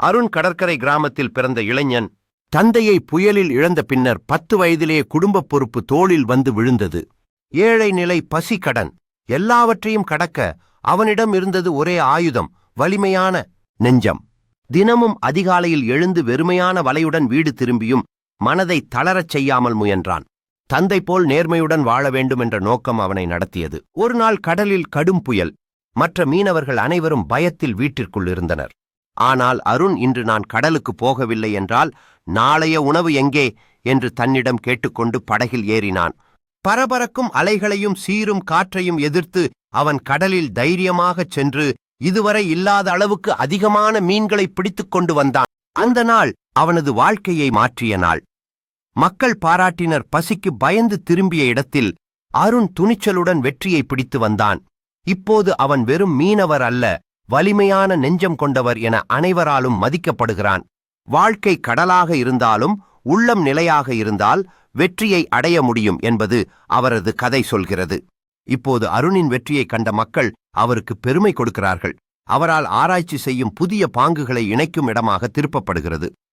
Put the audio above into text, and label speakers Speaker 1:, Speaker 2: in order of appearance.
Speaker 1: அருண் கடற்கரை கிராமத்தில் பிறந்த இளைஞன் தந்தையை புயலில் இழந்த பின்னர் பத்து வயதிலே குடும்பப் பொறுப்பு தோளில் வந்து விழுந்தது. ஏழை நிலை பசி கடன் எல்லாவற்றையும் கடக்க அவனிடம் இருந்தது ஒரே ஆயுதம் வலிமையான நெஞ்சம். தினமும் அதிகாலையில் எழுந்து வெறுமையான வலையுடன் வீடு திரும்பியும் மனதை தளரச் செய்யாமல் முயன்றான். தந்தை போல் நேர்மையுடன் வாழ வேண்டும் என்ற நோக்கம் அவனை நடத்தியது. ஒரு நாள் கடலில் கடும் புயல். மற்ற மீனவர்கள் அனைவரும் பயத்தில் வீட்டிற்குள் இருந்தனர். ஆனால் அருண் இன்று நான் கடலுக்கு போகவில்லை என்றால் நாளைய உணவு எங்கே? என்று தன்னிடம் கேட்டுக்கொண்டு படகில் ஏறினான். பரபரக்கும் அலைகளையும் சீரும் காற்றையும் எதிர்த்து அவன் கடலில் தைரியமாகச் சென்று இதுவரை இல்லாத அளவுக்கு அதிகமான மீன்களை பிடித்துக் கொண்டு வந்தான். அந்த நாள் அவனது வாழ்க்கையை மாற்றிய நாள். மக்கள் பாராட்டினர் பசிக்கு பயந்து திரும்பிய இடத்தில் அருண் துணிச்சலுடன் வெற்றியை பிடித்து வந்தான். இப்போது அவன் வெறும் மீனவர் அல்ல வலிமையான நெஞ்சம் கொண்டவர் என அனைவராலும் மதிக்கப்படுகிறான். வாழ்க்கை கடலாக இருந்தாலும் உள்ளம் நிலையாக இருந்தால் வெற்றியை அடைய முடியும் என்பது அவரது கதை சொல்கிறது. இப்போது அருணின் வெற்றியை கண்ட மக்கள் அவருக்கு பெருமை கொடுக்கிறார்கள். அவரால் ஆராய்ச்சி செய்யும் புதிய பாங்குகளை இணைக்கும் இடமாக திருப்பப்படுகிறது.